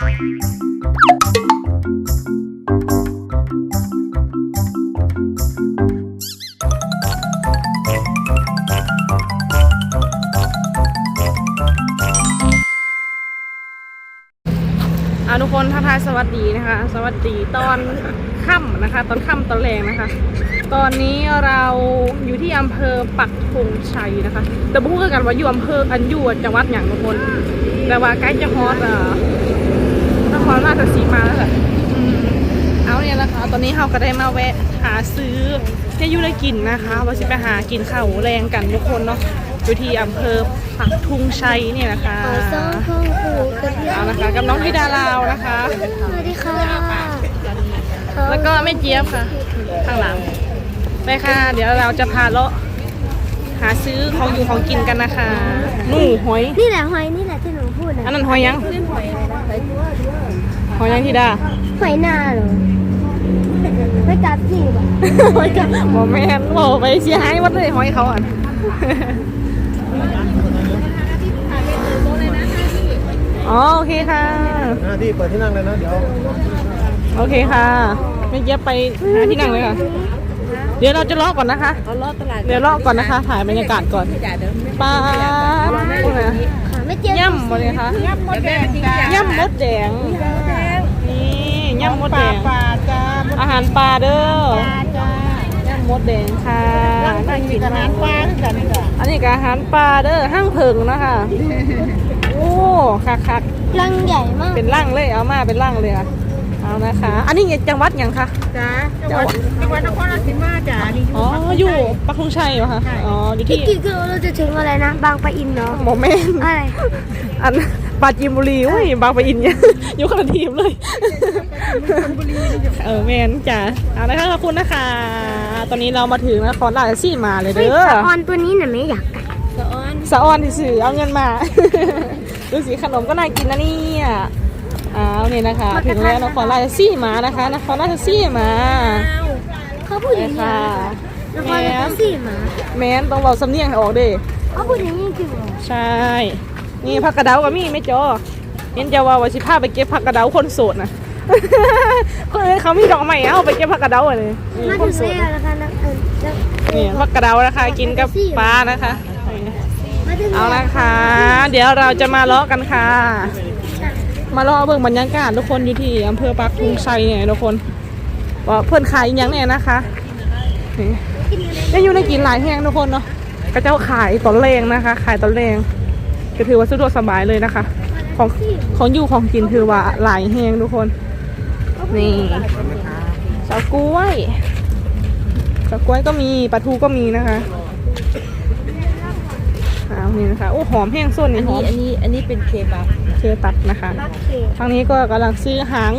อาทุกคนทักทายสวัสดีนะคะ สวัสดีตอนค่ำนะคะ ตอนค่ำตอนแรงนะคะ ตอนนี้เราอยู่ที่อำเภอปักธงชัยนะคะ แต่พูดกันว่าอยู่อำเภออันอยู่จังหวัดอย่างทุกคน แต่ว่าใกล้จะฮอตอ่านค รราชสีมาแล้วค่ะอืมเอาเนี่ยแหละค่ะตอนนี้เราก็ได้มาแวะหาซื้อเนี่ยอยูได้กินนะคะว่าจะไปหากินข้าวแรงกันทุกคนเนาะอยู่ที่อำเภอปักธงชัยเนี่ยนะคะขอซ่องห้องครูกันเยเอานะคะกับน้องธิดาลาวนะคะสวัสดีค่ะแล้วก็แม่เจี๊ยบค่ะ ข้างหลังไปค่ะ เดี๋ยวเราจะพาเลาะ หาซื้อของอยู่ของกินกันนะคะนู่หอย นี่แหละหอยนี่แหละที่หนูพูดนะอันนั้นหอยยัง หอยยังธิดาหอยนาเหรอไม่กัดจริงป่ะหอยกันบอแม่นบอกไปเสียหายหมดเลยหอยเขาอะอ๋อโอเคค่ะหน้าที่เปิดที่นั่งเลยนะเดี๋ยว โอเคค่ะแม่เจี๊ยบไปหาที่นั่งเลยค่ะ เดี๋ยวเราจะเลาะก่อนนะคะเอาลอดตลาดเดี๋ยวเลาะก่อนนะคะ ถ่ายบรรยากาศก่อนอย่าเดิมปลาพวกไหนค่ะไม่เจี๊ยบย่ำหมดเลยคะย่ำมดแดงจ้าย่ำมดแดงนี่ย่ำมดแดง ปลาจ้าอาหารปลาเด้อจ้าย่ำมดแดงค่ะน่ากินอาหารปลาด้วยกันจ้ะอันนี้ก็อาหารปลาเด้อห้างเพิงนะคะ โอ้คักคักรังใหญ่มาก ๆเป็นร่างเลยเอามาเป็นร่างเลยค่ะ เอานะคะ อันนี้จังหวัดหยังคะ จ้าจังหวัดจังหวัดนครราชสีมาจ้านี่อ๋อ อยู่ปักธงชัยเหรอคะ อ๋อ อยู่อีที่กกี่กิโลเราจะถึงอะไรนะ บางปะอินเนาะหมอแม่นอะไร อันปราจีนบุรีอุ้ย บางปะอินเนี่ยอยู่คนละทีมเลย เออแมนจ้ะเอาละค่ะขอบคุณนะคะ ตอนนี้เรามาถึงนครราชสีมาเลยเฮ้ยเด้อสะออนตัวนี้น่ะไม่อยากกัดสะออนสะออนที่สื่อเอาเงินมา ดูสิขนมก็น่ากินนะเนี่ย อ้าวเนี่ยนะคะถึงแล้วนครราชสีมานะคะนครราชสีมาเขาพูดอย่างนี้ค่ะแล้วก็จะสี่หมาแมนต้องบอกสำเนียงให้ออกเด้เขาพูดอย่างนี้จริงเหรอใช่ นี่ผักกระเดาก็มีไม่จอเห็นจะว่าว่าสิพาไปเก็บผักกระเดาคนโสดนะคนอื่นเขามีดอกไม้เอาไปเก็บผักกระเดาเลยนี่มาคถึนงโสดแล้วนะแล้วกันนะเออแล้วนี่ผักกระเดานะคะกินกับปลานะคะมาถึงเอาแล้วละค่ะ เดี๋ยวเราจะมาเลาะกันค่ะ มาเลาะเบิ่งบรรยากาศทุกคนอยู่ที่อำเภอปักธงชัยเนี่ยทุกคนว่าเพื่อนขายยังเนี่ยนะคะนี่อยู่ในกินหลายแห้งทุกคนเนาะกระเจ้าขายตอนแรงนะคะ ขายตอนแรงก็ถือว่าสะดวกสบายเลยนะคะ ของของอยู่ของกินถือว่าหลายแห้งทุกคน นี่เฉากล้วยเฉากล้วยก็มีปลาทูก็มีนะคะ อ้าวนี่นะคะโอ้หอมแห้งส้นอันี่นหอนี้มอันนี้อันนี้เป็นเคบับเชือตัดนะคะ โอเคทางนี้ก็กำลังซื้อหาง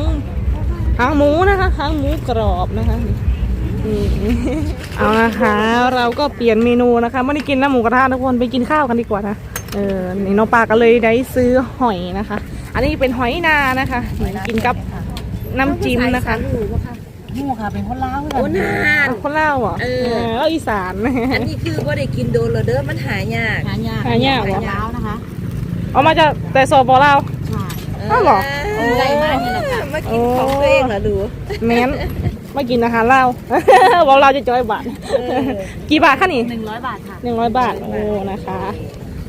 หางหมูนะคะหางหมูกรอบนะคะนี่เอานะคะเราก็เปลี่ยนเมนูนะคะไม่ได้กินน้ำหมูกระทะทุกคนไปกินข้าวกันดีกว่านะเออนี่น้องปลาก็เลยได้ซื้อหอยนะคะ อันนี้เป็นหอยนานะคะนี่กินกับน้ำจิ้มนะคะหมูค่ะ เป็นคนลาวโอ้นาน คนเล่าวเหรอเออเอออีสาน อันนี้คือว่าได้กินโดนแล้วเด้อมันหายากหายากหายากเหรอ ลาวนะคะเอามาจากแต่สปลาวอ้าวเหรอได้มากนี่แหละค่ะ มากินของตัวเองเหรอดูแม้นมากินอาหารลาว บอกเราจะจอยบาทกี่บาทคะนี่หนึ่งร้อยบาทค่ะ หนึ่งร้อยบาท โอ้ นะคะ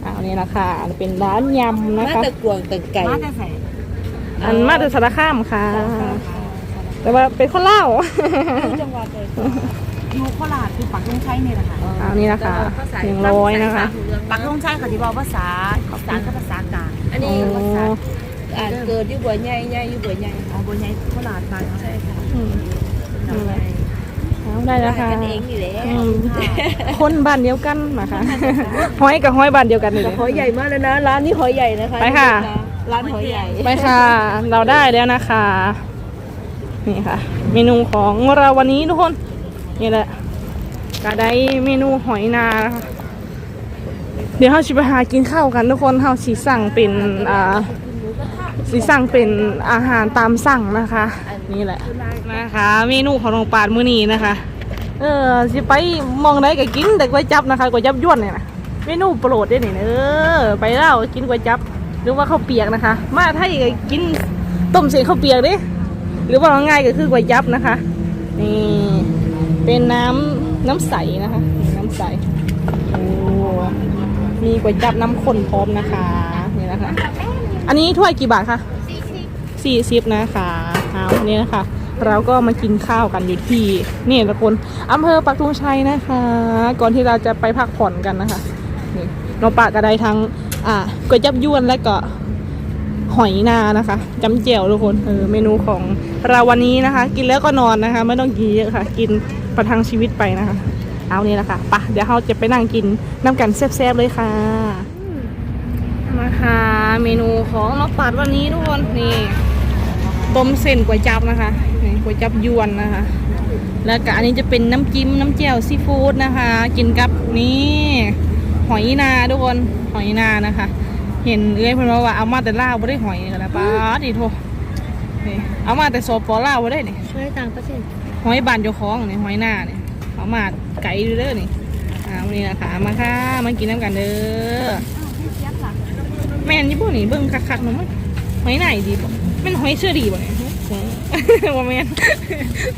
เอานี่นะคะเป็นร้านยำนะมาคะ แต่กวางแต่ไก่อันมาจากสารคามค่ะ แต่ว่าเป็นข้าวเล่าวจังหวัดเลยอยู่โคราชคือปักธงชัยนี่แหละค่ะเอานี่นะคะหนึ่งร้อยนะคะ ปักธงชัยเขาที่บอกภาษาอีสานกับภาษากลางอันโอ้นี้อ่านเกิดอยู่บัวใหญ่ใหญ่อยู่บัวใหญ่อ๋อบนใหญ่โคราชบ้านเขาใช่ค่ะอืมเอาได้แล้วค่ะกันเองนี่แหละอืมคนบ้านเดียวกันนะคะห้อยกับห้อยบ้านเดียวกันเลยหอยใหญ่มากเลยนะ ร้านนี้หอยใหญ่นะคะ ไปค่ะ ร้านหอยใหญ่ ไปค่ะ เราได้แล้วนะคะ นี่ค่ะ เมนูของเราวันนี้ทุกคน นี่แหละก็ได้เมนูหอยนานะคะเดี๋ยวเราชิไปหากินข้าวกันทุกคนเราสีสั่งเป็นอ่าสีสั่งเป็นอาหารตามสั่งนะคะ นี่แหละนะคะ เมนูของโรงปาดมื้อนี้นะคะ เออสิไปมองได้ก็กินแต่ก๋วยจับนะคะก๋วยจับยวนเนี่ยนะเมนูโปรดได้เนี่ยเออไปเล่ากินก๋วยจับหรือว่าข้าวเปียกนะคะ มาไทยก็กินต้มเส้นข้าวเปียกดิ หรือว่าเอาง่ายก็คือก๋วยจับนะคะ นี่เป็นน้ำน้ำใสนะคะ น้ำใสโอ้มีก๋วยจับน้ำข้นพร้อมนะคะ นี่นะคะ อันนี้ถ้วยกี่บาทคะสี่สิบนะคะเอานี่นะคะ เราก็มากินข้าวกันอยู่ที่นี่ทุกคนอำเภอปักธงชัยนะคะ ก่อนที่เราจะไปพักผ่อนกันนะคะนี่น้องปากระไดทั้งอ่าก๋วยจับยวนและก็ หอยนานะคะจำเจียวทุกคนเออเมนูของเราวันนี้นะคะ กินแล้วก็นอนนะคะ ไม่ต้องกินเยอะค่ะ กินประทังชีวิตไปนะคะ เอานี่แหละค่ะปะเดี๋ยวเราจะไปนั่งกินน้ำกันแซ่บๆเลยค่ะมาค่ะเมนูของน้องปัดวันนี้ทุกคนนี่ต้มเส้นก๋วยจับนะคะนี่ก๋วยจับยวนนะคะ แล้วก็อันนี้จะเป็นน้ำจิ้มน้ำเจียวซีฟู้ดนะคะ กินกับนี่หอยนาทุกคนหอยนานะคะ เห็นเอ้ยเพิ่นว่าว่าเอามาแต่ลาวบ่ได้หอยกันนะป้าดิโทนี่เอามาแต่โซปอลาวบ่ได้นี่ช่วยต่างประเทศหอยบานเจ้าของนี่หอยหน้านี่เอามาไก่ดูเด้อนี่อ่าวันนี้นะคะมาค่ะมากินน้ำกันเด้อแม่นยี่ปุ่นนี่เบิ่งคักๆหน่อยมั้ยหอยไหนดีบ่แม่นหอยเชื่อดีบ่เนี่ยว่าแม่น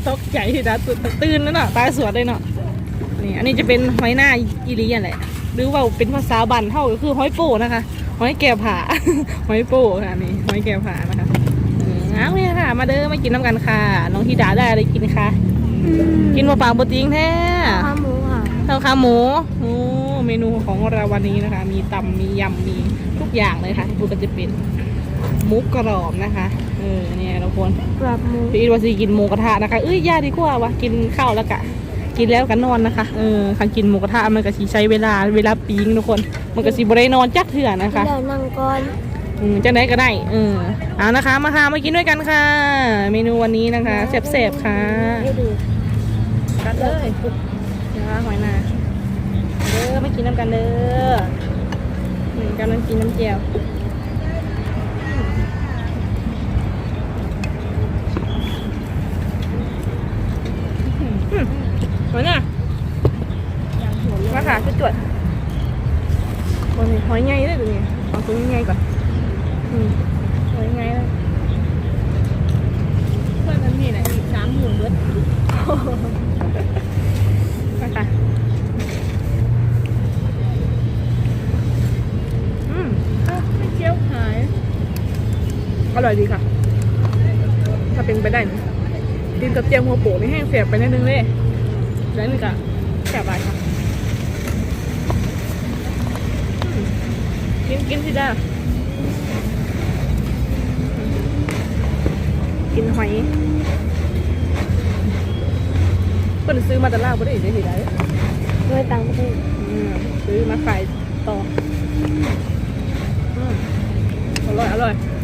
ตกใจที่ตาตื่นแล้วเนาะตาสวดเลยเนาะนี่อันนี้จะเป็นหอยหน้าอีหลีอะไรหรือว่าเป็นภาษาบันเท่าก็คือหอยโป้นะคะ หอยแก้วผาหอยโป้ค่ะนี่หอยแก้วผานะคะเออเอาเนี่ยค่ะ มาเด้อมากินน้ำกันค่ะ น้องธิดาได้อะไรกินคะกินมาปากบติงแท้ข้าวหมูค่ะข้าวขาหมูโอ้เมนูของเราวันนี้นะคะ มีตำมียำมีทุกอย่างเลยค่ะพูดก็จะเป็นหมูกรอบนะคะเออเนี่ยทุกคนกรอบหมูพี่อีทว่าสิกินหมูกระทะนะคะเอ้ยย่าดีกว่าวะกินข้าวแล้วกะ กินแล้วกันนอนนะคะเออคันกินหมูกระทะมันก็สิใช้เวลาเวลาปิ้งทุกคน มันก็สิบ่ได้นอนจักเถื่อนะคะเดี๋ยวนั่งก่อนอืมจังไหนก็ได้เออเอานะคะ มาค่ะมากินด้วยกันค่ะ เมนูวันนี้นะคะแซ่บๆค่ะให้ดูกัดเลยนะคะหอยนาเด้อมากินน้ำกันเด้ออืมกำลังกินน้ำเจียวอืมอืมหอยนามาค่ะจุดจวดบนนี้หอยใหญ่เลยตัวนี้เอาตัวใหญ่ๆก่อนอืมหอยใหญ่เลยเพื่อนมันมีไหนอีกสามหมื่นเบิด มาค่ะอืมอ้าวไม่เจียวหาย อ ร่อยดีค่ะ ถ้าเป็นไปได้นะกินกับเจียวหัวโปะนี่แห้งเสียบไปนิดนึงเลยแล้วนี่ก็แซ่บไปค่ะอืมกินกินสิจ้ากินหอยเพิ่นซื้อมาแต่ลาวบ่ได้ได้สิได้ด้วยต่างประเทศอืมซื้อมาขายต่ออืมอร่อยอร่อยอืม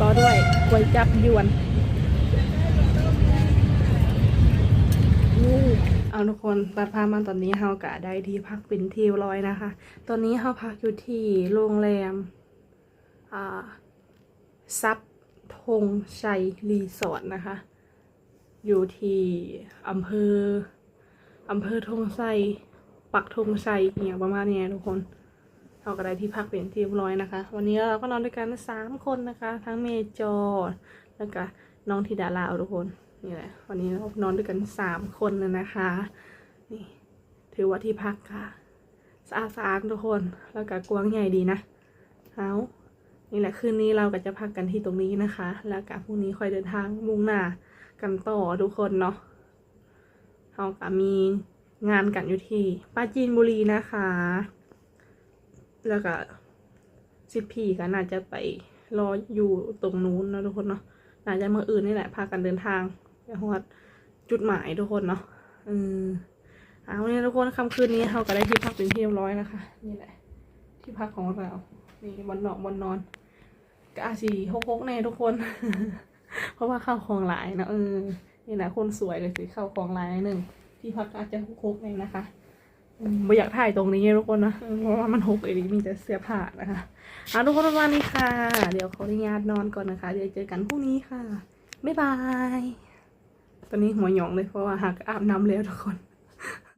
ต่อด้วยก๋วยจับยวนเอาทุกคนตัดภาพมาตอนนี้เฮากะได้ที่พักเป็นที่ร้อยนะคะ ตอนนี้เฮาพักอยู่ที่โรงแรมอ่าซับธงชัยรีสอร์ทนะคะ อยู่ที่อำเภออำเภอธงชัย ปักธงชัยเนี่ยประมาณนี้ทุกคนเราก็ได้ที่พักเป็นที่เรียบร้อยนะคะ วันนี้เราก็นอนด้วยกันสามคนนะคะ ทั้งเมจอร์แล้วก็น้องธิดาลาวทุกคนนี่แหละวันนี้เรานอนด้วยกันสามคนเลยนะคะ นี่ถือว่าที่พักค่ะสะอาดสะอาดทุกคนแล้วก็กวางใหญ่ดีนะเอานี่แหละคืนนี้เราก็จะพักกันที่ตรงนี้นะคะ แล้วกับพรุ่งนี้ค่อยเดินทางมุ่งหน้ากันต่อทุกคนเนาะเราก็มี งานกันอยู่ที่ปราจีนบุรีนะคะ แล้วก็สิบพีก็น่าจะไปรออยู่ตรงนู้นนะทุกคนเนาะน่าจะเมื่ออื่นนี่แหละพากันเดินทางไปฮอดจุดหมายทุกคนเนาะอืมเอาเนี่ยทุกคนค่ำคืนนี้เราก็ได้ที่พักเป็นที่เรียบร้อยนะคะ นี่แหละ ที่พักของเรา นี่บนนอกบนนอนก็อาสีหกหกแน่ทุกคน เพราะว่าเข้าของหลายเนอะเออนี่นะคนสวยเลยสิเข้าของหลายหนึ่ง ที่พักก็อาจจะหกหกเองนะคะอืมไม่อยากถ่ายตรงนี้ทุกคนนะเออเพราะว่ามันหกเลยมีแต่เสื้อผ้านะคะเอาทุกคนประมาณนี้ค่ะ เดี๋ยวขออนุญาตนอนก่อนนะคะ เดี๋ยวเจอกันพรุ่งนี้ค่ะบ๊ายบาย ตอนนี้หัวหยองเลยเพราะว่าหากอาบน้ำแล้วทุกคน